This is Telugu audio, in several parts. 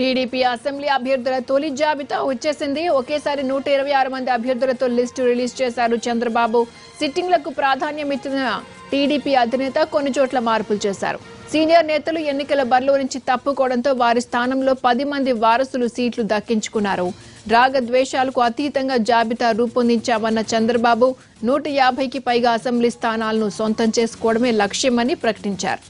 టీడీపీ అసెంబ్లీ అభ్యర్థుల తొలి జాబితా వచ్చేసింది. ఒకేసారి నూట ఇరవై ఆరు మంది అభ్యర్థులతో లిస్టు రిలీజ్ చేశారు చంద్రబాబు. సిట్టింగ్లకు ప్రాధాన్యం ఇచ్చిన టీడీపీ అధినేత కొన్ని చోట్ల మార్పులు చేశారు. సీనియర్ నేతలు ఎన్నికల బరిలో నుంచి తప్పుకోవడంతో వారి స్థానంలో పది మంది వారసులు సీట్లు దక్కించుకున్నారు. రాగద్వేషాలకు అతీతంగా జాబితా రూపొందించామన్న చంద్రబాబు నూట యాభైకి పైగా అసెంబ్లీ స్థానాలను సొంతం చేసుకోవడమే లక్ష్యమని ప్రకటించారు.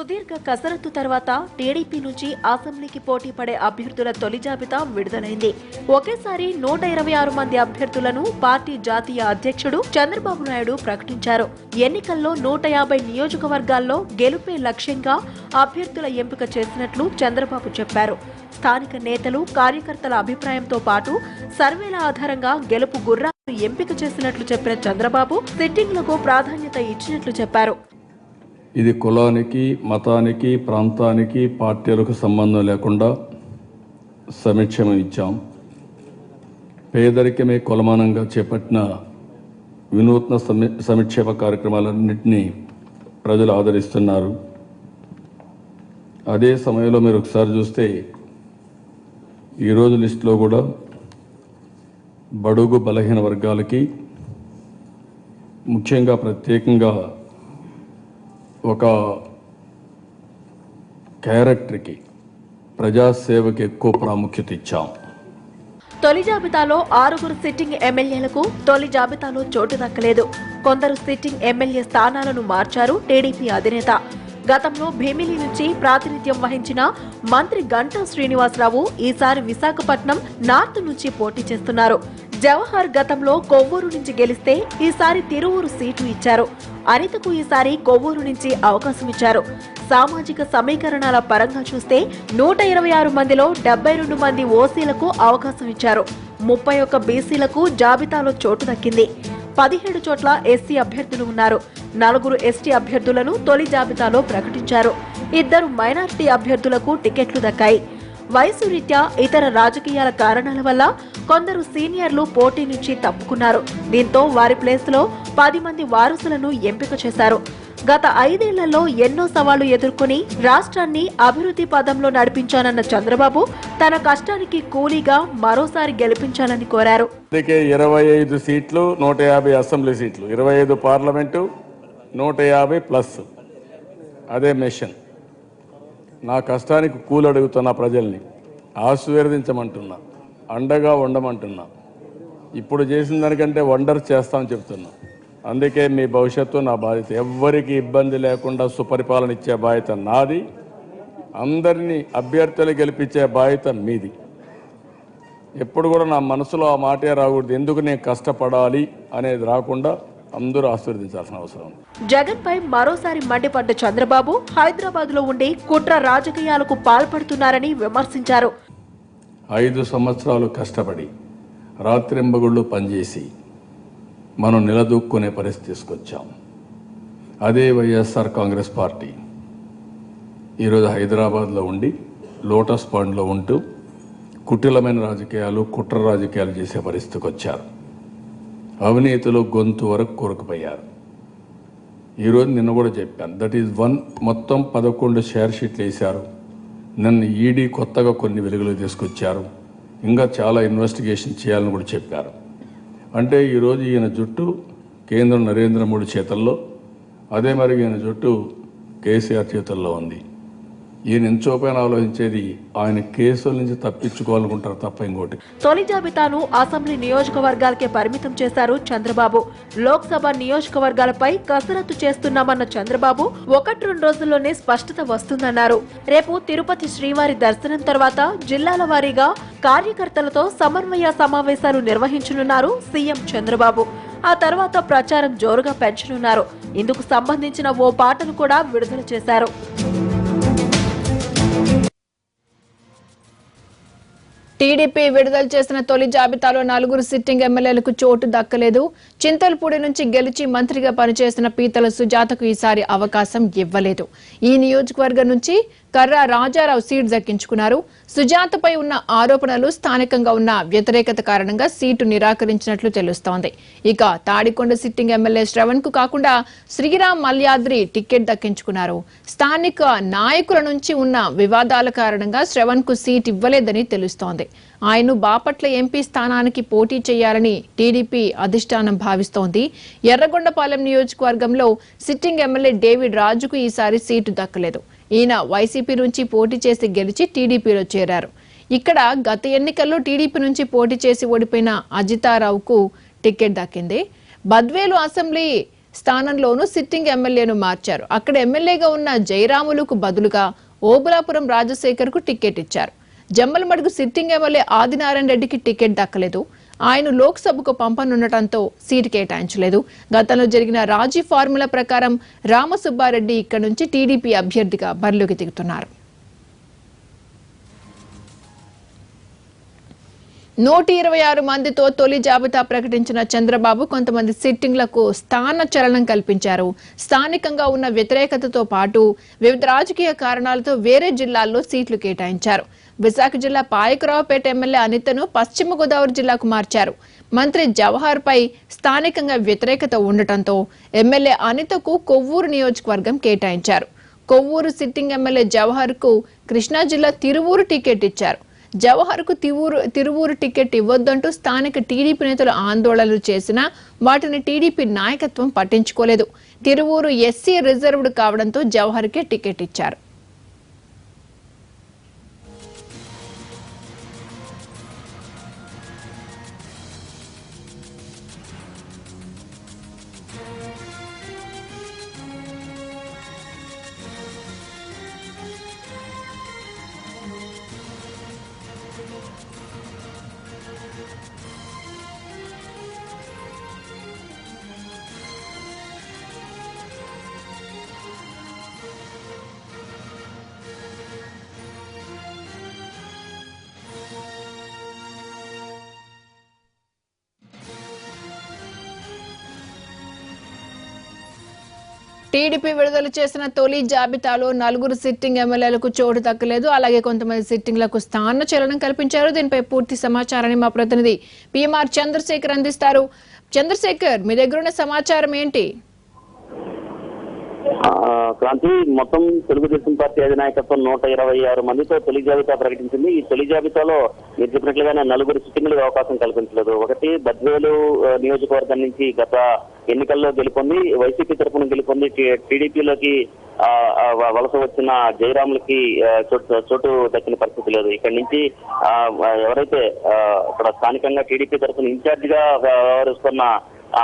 సుదీర్ఘ కసరత్తు తర్వాత టీడీపీ నుంచి అసెంబ్లీకి పోటీ పడే అభ్యర్థుల తొలి జాబితా విడుదలైంది. ఒకేసారి నూట ఇరవై ఆరు మంది అభ్యర్థులను పార్టీ జాతీయ అధ్యక్షుడు చంద్రబాబు నాయుడు ప్రకటించారు. ఎన్నికల్లో నూట యాభై నియోజకవర్గాల్లో గెలుపే లక్ష్యంగా అభ్యర్థుల ఎంపిక చేసినట్లు చంద్రబాబు చెప్పారు. స్థానిక నేతలు కార్యకర్తల అభిప్రాయంతో పాటు సర్వేల ఆధారంగా గెలుపు గుర్రాలను ఎంపిక చేసినట్లు చెప్పిన చంద్రబాబు సిట్టింగ్లకు ప్రాధాన్యత ఇచ్చినట్లు చెప్పారు. ఇది కులానికి మతానికి ప్రాంతానికి పార్టీలకు సంబంధం లేకుండా సమీక్షను ఇచ్చాం పేదరికమే కొలమానంగా చేపట్టిన వినూత్న సమీ సంక్షేమ కార్యక్రమాలన్నింటినీ ప్రజలు ఆదరిస్తున్నారు. అదే సమయంలో మీరు ఒకసారి చూస్తే ఈరోజు లిస్టులో కూడా బడుగు బలహీన వర్గాలకి ముఖ్యంగా ప్రత్యేకంగా ఒక క్యారెక్టర్కి ప్రజాసేవకి ఎక్కువ ప్రాముఖ్యత ఇచ్చాం. తొలి జాబితాలో ఆరుగురు సిట్టింగ్ ఎమ్మెల్యేలకు తొలి జాబితాలో చోటు దక్కలేదు. కొందరు సిట్టింగ్ ఎమ్మెల్యే స్థానాలను మార్చారు టీడీపీ అధినేత. గతంలో భీమిలి నుంచి ప్రాతినిధ్యం వహించిన మంత్రి గంటా శ్రీనివాసరావు ఈసారి విశాఖపట్నం నార్త్ నుంచి పోటీ చేస్తున్నారు. జవహర్ గతంలో కొవ్వూరు నుంచి గెలిస్తే ఈసారి తిరువూరు సీటు ఇచ్చారు. అనితకు ఈసారి కొవ్వూరు నుంచి అవకాశం ఇచ్చారు. సామాజిక సమీకరణాల పరంగా చూస్తే నూట ఇరవై ఆరు మందిలో డెబ్బై రెండు మంది ఓసీలకు అవకాశం ఇచ్చారు. ముప్పై ఒక్క బీసీలకు జాబితాలో చోటు దక్కింది. పదిహేడు చోట్ల ఎస్సీ అభ్యర్థులు ఉన్నారు. నలుగురు ఎస్టీ అభ్యర్థులను తొలి జాబితాలో ప్రకటించారు. ఇద్దరు మైనారిటీ అభ్యర్థులకు టికెట్లు దక్కాయి. వయసు రీత్యా ఇతర రాజకీయాల కారణాల వల్ల కొందరు సీనియర్లు పోటీ నుంచి తప్పుకున్నారు. దీంతో వారి ప్లేస్లో పది మంది వారసులను ఎంపిక చేశారు. గత ఐదేళ్ళలో ఎన్నో సవాళ్ళు ఎదుర్కొని రాష్ట్రాన్ని అభివృద్ధి పదంలో నడిపించానన్న చంద్రబాబు తన కష్టానికి కూలీగా మరోసారి గెలిపించాలని కోరారు. ఇరవై ఐదు సీట్లు నూట యాభై అసెంబ్లీ సీట్లు. ఇరవై ఐదు పార్లమెంటు నూట యాభై ప్లస్. అదే మిషన్. నా కష్టానికి కూలి అడుగుతున్న ప్రజల్ని ఆశీర్వదించమంటున్నా అండగా ఉండమంటున్నా ఇప్పుడు చేసిన దానికంటే వండర్ చేస్తామని చెప్తున్నా. అందుకే మీ భవిష్యత్తు నా బాధ్యత. ఎవ్వరికి ఇబ్బంది లేకుండా సుపరిపాలన ఇచ్చే బాధ్యత నాది. అందరినీ అభ్యర్థులు గెలిపించే బాధ్యత మీది. ఎప్పుడు కూడా నా మనసులో ఆ మాటే రాకూడదు. ఎందుకు నేను కష్టపడాలి అనేది రాకుండా అందరూ ఆశీర్వదించాల్సిన అవసరం ఉంది. జగన్ పై మరోసారి మండిపడ్డ చంద్రబాబు హైదరాబాద్లో ఉండి కుట్ర రాజకీయాలకు పాల్పడుతున్నారని విమర్శించారు. ఐదు సంవత్సరాలు కష్టపడి రాత్రింబగుళ్ళు పనిచేసి మనం నిలదొక్కునే పరిస్థితి తీసుకొచ్చాం. అదే వైఎస్ఆర్ కాంగ్రెస్ పార్టీ. ఈరోజు హైదరాబాద్లో ఉండి లోటస్ పాండ్లో ఉంటూ కుటిలమైన రాజకీయాలు కుట్ర రాజకీయాలు చేసే పరిస్థితికి వచ్చారు. అవినీతిలో గొంతు వరకు కొరకుపోయారు. ఈరోజు నిన్న కూడా చెప్పాను. దట్ ఈజ్ వన్ మొత్తం పదకొండు షేర్ షీట్లు వేశారు. నన్ను ఈడీ కొత్తగా కొన్ని వెలుగులు తీసుకొచ్చారు. ఇంకా చాలా ఇన్వెస్టిగేషన్ చేయాలని కూడా చెప్పారు. అంటే ఈరోజు ఈయన జుట్టు కేంద్రం నరేంద్ర మోడీ చేతల్లో అదే మరి ఈయన జుట్టు కేసీఆర్ చేతుల్లో ఉంది. ఈయన ఎంచోపైన ఆలోచించేది ఆయన కేసుల నుంచి తప్పించుకోవాలనుకుంటారు తప్ప ఇంకోటి. తొలి జాబితాను అసెంబ్లీ నియోజకవర్గాలకే పరిమితం చేశారు చంద్రబాబు. లోక్సభ నియోజకవర్గాలపై కసరత్తు చేస్తున్నామన్న చంద్రబాబు ఒకటి రెండు రోజుల్లోనే స్పష్టత వస్తుందన్నారు. రేపు తిరుపతి శ్రీవారి దర్శనం తర్వాత జిల్లాల వారీగా కార్యకర్తలతో సమన్వయ సమావేశాలు నిర్వహించనున్నారు సీఎం చంద్రబాబు. ఆ తర్వాత ప్రచారం జోరుగా పెంచనున్నారు. ఇందుకు సంబంధించిన ఓ పాటను కూడా విడుదల చేశారు. టీడీపీ విడుదల చేసిన తొలి జాబితాలో నలుగురు సిట్టింగ్ ఎమ్మెల్యేలకు చోటు దక్కలేదు. చింతలపూడి నుంచి గెలిచి మంత్రిగా పనిచేసిన పీతల సుజాతకు ఈసారి అవకాశం ఇవ్వలేదు. ఈ నియోజకవర్గం నుంచి కర్రా రాజారావు సీట్ దక్కించుకున్నారు. సుజాతపై ఉన్న ఆరోపణలు స్థానికంగా ఉన్న వ్యతిరేకత కారణంగా సీటు నిరాకరించినట్లు తెలుస్తోంది. ఇక తాడికొండ సిట్టింగ్ ఎమ్మెల్యే శ్రవణ్కు కాకుండా శ్రీరామ్ మల్యాద్రి టికెట్ దక్కించుకున్నారు. స్థానిక నాయకుల నుంచి ఉన్న వివాదాల కారణంగా శ్రవణ్కు సీట్ ఇవ్వలేదని తెలుస్తోంది. ఆయన బాపట్ల ఎంపీ స్థానానికి పోటీ చేయాలని టీడీపీ అధిష్టానం భావిస్తోంది. ఎర్రగొండపాలెం నియోజకవర్గంలో సిట్టింగ్ ఎమ్మెల్యే డేవిడ్ రాజుకు ఈసారి సీటు దక్కలేదు. ఈయన వైసీపీ నుంచి పోటీ చేసి గెలిచి టీడీపీలో చేరారు. ఇక్కడ గత ఎన్నికల్లో టీడీపీ నుంచి పోటీ చేసి ఓడిపోయిన అజితారావుకు టికెట్ దక్కింది. బద్వేలు అసెంబ్లీ స్థానంలోనూ సిట్టింగ్ ఎమ్మెల్యేను మార్చారు. అక్కడ ఎమ్మెల్యేగా ఉన్న జయరాములకు బదులుగా ఓబులాపురం రాజశేఖర్కు టికెట్ ఇచ్చారు. జమ్మలమడుగు సిట్టింగ్ ఎమ్మెల్యే ఆదినారాయణ రెడ్డికి టికెట్ దక్కలేదు. ఆయన లోక్సభకు పంపనుండటంతో సీటు కేటాయించలేదు. గతంలో జరిగిన రాజీ ఫార్ములా ప్రకారం రామసుబ్బారెడ్డి ఇక్కడ నుంచి టీడీపీ అభ్యర్థిగా బరిలోకి దిగుతున్నారు. నూట ఇరవై ఆరు మందితో తొలి జాబితా ప్రకటించిన చంద్రబాబు కొంతమంది సిట్టింగ్లకు స్థాన చలనం కల్పించారు. స్థానికంగా ఉన్న వ్యతిరేకతతో పాటు వివిధ రాజకీయ కారణాలతో వేరే జిల్లాల్లో సీట్లు కేటాయించారు. విశాఖ జిల్లా పాయకరావుపేట ఎమ్మెల్యే అనితను పశ్చిమ గోదావరి జిల్లాకు మార్చారు. మంత్రి జవహర్ పై స్థానికంగా వ్యతిరేకత ఉండటంతో ఎమ్మెల్యే అనితకు కొవ్వూరు నియోజకవర్గం కేటాయించారు. కొవ్వూరు సిట్టింగ్ ఎమ్మెల్యే జవహర్కు కృష్ణా జిల్లా తిరువూరు టికెట్ ఇచ్చారు. జవహర్కు తిరువూరు తిరువూరు టికెట్ ఇవ్వొద్దంటూ స్థానిక టీడీపీ నేతలు ఆందోళనలు చేసినా వాటిని టీడీపీ నాయకత్వం పట్టించుకోలేదు. తిరువూరు ఎస్సీ రిజర్వ్డ్ కావడంతో జవహర్కే టికెట్ ఇచ్చారు. టీడీపీ విడుదల చేసిన తొలి జాబితాలో నలుగురు సిట్టింగ్ ఎమ్మెల్యేలకు చోటు దక్కలేదు. అలాగే కొంతమంది సిట్టింగ్లకు స్థాన చలనం కల్పించారు. దీనిపై పూర్తి సమాచారాన్ని మా ప్రతినిధి పిఎంఆర్ చంద్రశేఖర్ అందిస్తారు. చంద్రశేఖర్ మీ దగ్గర ఉన్న సమాచారం ఏంటి? క్రాంతి మొత్తం తెలుగుదేశం పార్టీ అధినాయకత్వం నూట ఇరవై ఆరు మందితో తొలి జాబితా ప్రకటించింది. ఈ తొలి జాబితాలో మీరు చెప్పినట్లుగానే నలుగురు సిట్టింగ్లకు అవకాశం కల్పించలేదు. ఒకటి బద్వేలు నియోజకవర్గం నుంచి గత ఎన్నికల్లో గెలుపొంది వైసీపీ తరఫున గెలుపొంది టీడీపీలోకి వలస వచ్చిన జయరాములకి చోటు దక్కిన పరిస్థితి లేదు. ఇక్కడి నుంచి ఎవరైతే ఇక్కడ స్థానికంగా టీడీపీ తరఫున ఇన్ఛార్జ్గా వ్యవహరిస్తున్న ఆ,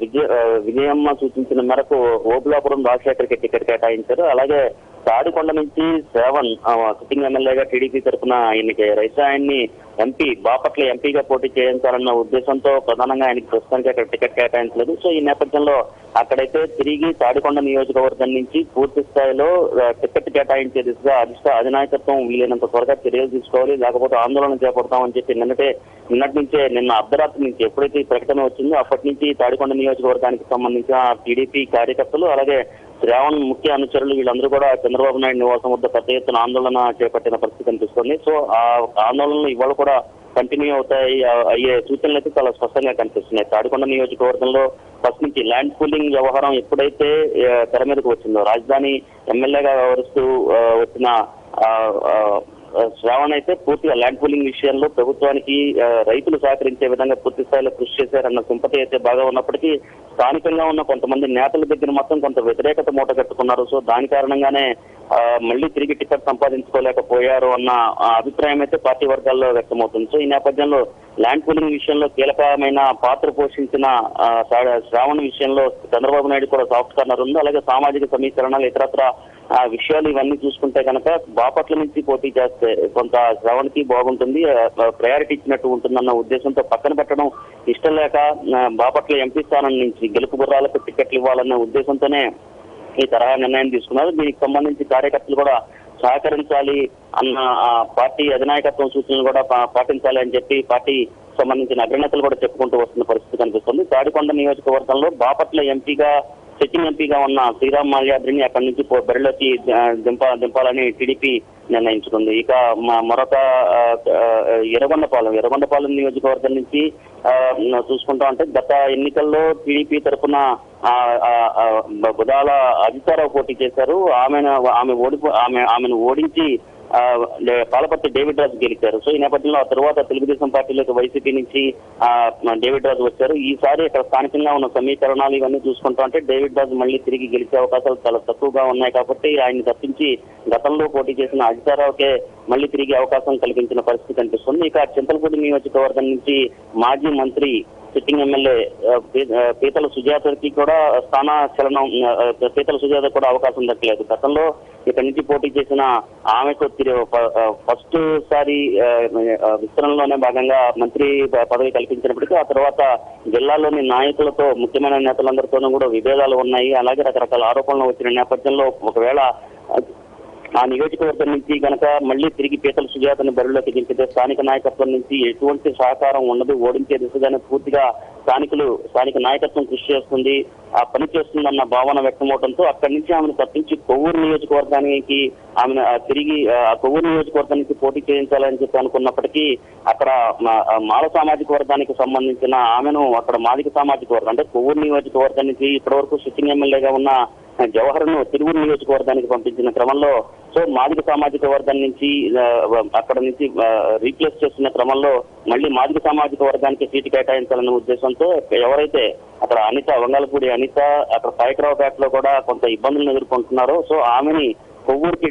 విజయ విజయమ్మ సూచించిన మేరకు ఓబులాపురం రాజశేఖర్కి టికెట్ కేటాయించారు. అలాగే తాడికొండ నుంచి శ్రావణ్ సిట్టింగ్ ఎమ్మెల్యేగా టీడీపీ తరఫున ఆయనకి రైతు ఆయన్ని ఎంపీ బాపట్ల ఎంపీగా పోటీ చేయించాలన్న ఉద్దేశంతో ప్రధానంగా ఆయనకి ప్రస్తుతానికి అక్కడ టికెట్ కేటాయించలేదు. సో ఈ నేపథ్యంలో అక్కడైతే తిరిగి తాడికొండ నియోజకవర్గం నుంచి పూర్తి స్థాయిలో టికెట్ కేటాయించే దిశగా అధిష్ట అధినాయకత్వం వీలైనంత త్వరగా చర్యలు తీసుకోవాలి. లేకపోతే ఆందోళన చేపడతామని చెప్పి నిన్నటే నిన్నటి నుంచే నిన్న అర్ధరాత్రి నుంచి ఎప్పుడైతే ఈ ప్రకటన వచ్చిందో అప్పటి నుంచి తాడికొండ నియోజకవర్గానికి సంబంధించిన టీడీపీ కార్యకర్తలు అలాగే శ్రావణ్ ముఖ్య అనుచరులు వీళ్ళందరూ కూడా చంద్రబాబు నాయుడు నివాసం వద్ద పెద్ద ఎత్తున ఆందోళన చేపట్టిన పరిస్థితి కనిపిస్తుంది. సో ఆ ఆందోళనలు ఇవాళ కూడా కంటిన్యూ అవుతాయి. అయ్యే సూచనలు అయితే చాలా స్పష్టంగా కనిపిస్తున్నాయి. తాడికొండ నియోజకవర్గంలో ఫస్ట్ నుంచి ల్యాండ్ పూలింగ్ వ్యవహారం ఎప్పుడైతే తెర మీదకు వచ్చిందో రాజధాని ఎమ్మెల్యేగా వ్యవహరిస్తూ వచ్చిన ఆ, శ్రావణ్ అయితే పూర్తిగా ల్యాండ్ పూలింగ్ విషయంలో ప్రభుత్వానికి రైతులు సహకరించే విధంగా పూర్తి స్థాయిలో కృషి చేశారన్న సింపతి అయితే బాగా ఉన్నప్పటికీ స్థానికంగా ఉన్న కొంతమంది నేతల దగ్గర మొత్తం కొంత వ్యతిరేకత మూట కట్టుకున్నారు. సో దాని కారణంగానే మళ్ళీ తిరిగి టికెట్ సంపాదించుకోలేకపోయారు అన్న ఆ, అభిప్రాయం అయితే పార్టీ వర్గాల్లో వ్యక్తమవుతుంది. సో ఈ నేపథ్యంలో ల్యాండ్ పూలింగ్ విషయంలో కీలకమైన పాత్ర పోషించిన శ్రావణ శ్రావణ్ విషయంలో చంద్రబాబు నాయుడు కూడా సాఫ్ట్ కార్నర్ ఉంది. అలాగే సామాజిక సమీకరణాలు ఇతరత్ర విషయాలు ఇవన్నీ చూసుకుంటే కనుక బాపట్ల నుంచి పోటీ చేస్తే కొంత శ్రవణ్కి బాగుంటుంది. ప్రయారిటీ ఇచ్చినట్టు ఉంటుందన్న ఉద్దేశంతో పక్కన పెట్టడం ఇష్టం లేక బాపట్ల ఎంపీ స్థానం నుంచి గెలుపు గుర్రాలకు టికెట్లు ఇవ్వాలన్న ఉద్దేశంతోనే ఈ తరహా నిర్ణయం తీసుకున్నారు. దీనికి సంబంధించి కార్యకర్తలు కూడా సహకరించాలి అన్న ఆ, పార్టీ అధినాయకత్వం సూచనలు కూడా పాటించాలి అని చెప్పి పార్టీ సంబంధించిన అగ్రనేతలు కూడా చెప్పుకుంటూ వస్తున్న పరిస్థితి కనిపిస్తుంది. తాడికొండ నియోజకవర్గంలో బాపట్ల ఎంపీగా సిట్టింగ్ ఎంపీగా ఉన్న శ్రీరామ్ మాల్యాద్రిని అక్కడి నుంచి బరిలోకి దింప దింపాలని టీడీపీ నిర్ణయించుకుంది. ఇక మరొక ఎరగొండపాలెం ఎరగొండపాలెం ఎర్రగొండపాలెం ఎర్రగొండపాలెం నియోజకవర్గం నుంచి చూసుకుంటాం చూసుకుంటా అంటే గత ఎన్నికల్లో టీడీపీ తరఫున బుధాల అధికార పోటీ చేశారు. ఆమె ఆమె ఓడిపో ఆమె ఆమెను ఓడించి పాలపర్తి డేవిడ్ రాజు గెలిచారు. సో ఈ నేపథ్యంలో ఆ తర్వాత తెలుగుదేశం పార్టీలోకి వైసీపీ నుంచి డేవిడ్ రాజు వచ్చారు. ఈసారి ఇక్కడ స్థానికంగా ఉన్న సమీకరణాలు ఇవన్నీ చూసుకుంటా అంటే డేవిడ్ రాజు మళ్ళీ తిరిగి గెలిచే అవకాశాలు చాలా తక్కువగా ఉన్నాయి కాబట్టి ఆయన తప్పించి గతంలో పోటీ చేసిన అజితారావుకే మళ్ళీ తిరిగి అవకాశం కల్పించిన పరిస్థితి కనిపిస్తుంది. ఇక చింతలపూడి నియోజకవర్గం నుంచి మాజీ మంత్రి సిట్టింగ్ ఎమ్మెల్యే పీతల సుజాతకి కూడా స్థాన చలనం పీతల సుజాత కూడా అవకాశం దక్కలేదు. గతంలో ఇక్కడి నుంచి పోటీ చేసిన ఆమెకు ఫస్ట్ సారి విస్తరణలోనే భాగంగా మంత్రి పదవి కల్పించినప్పటికీ ఆ తర్వాత జిల్లాలోని నాయకులతో ముఖ్యమైన నేతలందరితోనూ కూడా విభేదాలు ఉన్నాయి. అలాగే రకరకాల ఆరోపణలు వచ్చిన నేపథ్యంలో ఒకవేళ ఆ, నియోజకవర్గం నుంచి గనక మళ్ళీ తిరిగి పీతల సుజాతను బరిలోకి దింపితే స్థానిక నాయకత్వం నుంచి ఎటువంటి సహకారం ఉండదు ఓడించే దిశగానే పూర్తిగా స్థానికులు స్థానిక నాయకత్వం కృషి చేస్తుంది ఆ పని చేస్తుందన్న భావన వ్యక్తమవడంతో అక్కడి నుంచి ఆమెను తప్పించి కొవ్వూరు నియోజకవర్గానికి ఆమెను తిరిగి కొవ్వూరు నియోజకవర్గానికి పోటీ చేయించాలని చెప్పి అనుకున్నప్పటికీ అక్కడ మా- మాల సామాజిక వర్గానికి సంబంధించిన ఆమెను అక్కడ మాదిక సామాజిక వర్గం అంటే కొవ్వూరు నియోజకవర్గం నుంచి ఇప్పటివరకు సిట్టింగ్ ఎమ్మెల్యేగా ఉన్న జవహర్ను తిరువురు నియోజకవర్గానికి పంపించిన క్రమంలో సో మాదిక సామాజిక వర్గం నుంచి అక్కడ నుంచి రీప్లేస్ చేస్తున్న క్రమంలో మళ్ళీ మాదిక సామాజిక వర్గానికి సీటు కేటాయించాలనే ఉద్దేశంతో ఎవరైతే అక్కడ అనిత వంగలపూడి అనిత అక్కడ పాయకరావుపేటలో కూడా కొంత ఇబ్బందులను ఎదుర్కొంటున్నారో సో ఆమెని కొవ్వూరుకి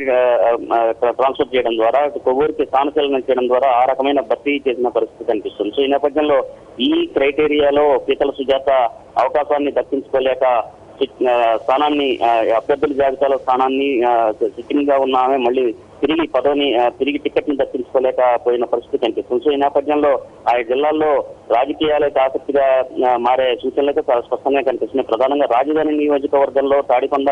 ట్రాన్స్ఫర్ చేయడం ద్వారా కొవ్వూరుకి స్థానచలనం చేయడం ద్వారా ఆ రకమైన భర్తీ చేసిన పరిస్థితి కనిపిస్తుంది. సో ఈ నేపథ్యంలో ఈ క్రైటీరియాలో పీతల సుజాత అవకాశాన్ని దక్కించుకోలేక స్థానాన్ని అభ్యర్థుల జాబితాలో స్థానాన్ని సిట్టింగ్గా ఉన్న ఆమె మళ్ళీ తిరిగి పదవిని తిరిగి టికెట్ని దక్కించుకోలేకపోయిన పరిస్థితి కనిపిస్తుంది సో ఈ నేపథ్యంలో ఆ జిల్లాల్లో రాజకీయాలకు ఆసక్తిగా మారే సూచనలు అయితే చాలా స్పష్టంగా కనిపిస్తున్నాయి. ప్రధానంగా రాజధాని నియోజకవర్గంలో తాడికొండ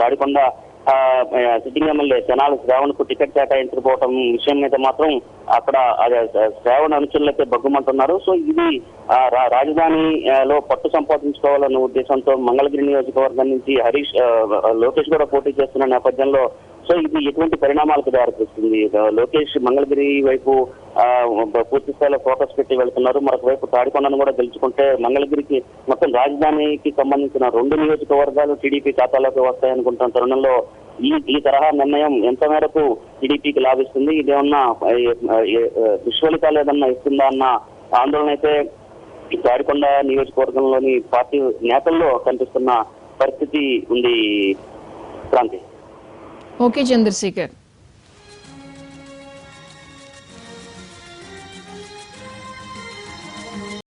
తాడికొండ ఆ, ఆ, సిట్టింగ్ ఎమ్మెల్యే జనాలు శ్రావణ్కు టికెట్ కేటాయించకపోవడం విషయం మీద మాత్రం అక్కడ శ్రావణ్ శ్రావణ అనుచరులైతే బగ్గుమంటున్నారు సో ఇది ఆ, రా- రాజధాని లో పట్టు సంపాదించుకోవాలన్న ఉద్దేశంతో మంగళగిరి నియోజకవర్గం నుంచి హరీష్ లోకేష్ కూడా పోటీ చేస్తున్న నేపథ్యంలో సో ఇది ఎటువంటి పరిణామాలకు దారితీస్తుంది? లోకేష్ మంగళగిరి వైపు పూర్తి స్థాయిలో ఫోకస్ పెట్టి వెళ్తున్నారు. మరొక వైపు తాడికొండను కూడా గెలుచుకుంటే మంగళగిరికి మొత్తం రాజధానికి సంబంధించిన రెండు నియోజకవర్గాలు టీడీపీ ఖాతాలోకి వస్తాయనుకుంటున్న తరుణంలో ఈ ఈ తరహా నిర్ణయం ఎంత మేరకు టీడీపీకి లాభిస్తుంది? ఇదేమన్నా ఆ, దుష్ఫలితాలు ఏదన్నా ఇస్తుందా అన్న ఆందోళన అయితే ఈ తాడికొండ నియోజకవర్గంలోని పార్టీ నేతల్లో కనిపిస్తున్న పరిస్థితి ఉంది క్రాంతి. ఓకే చంద్రశేఖర్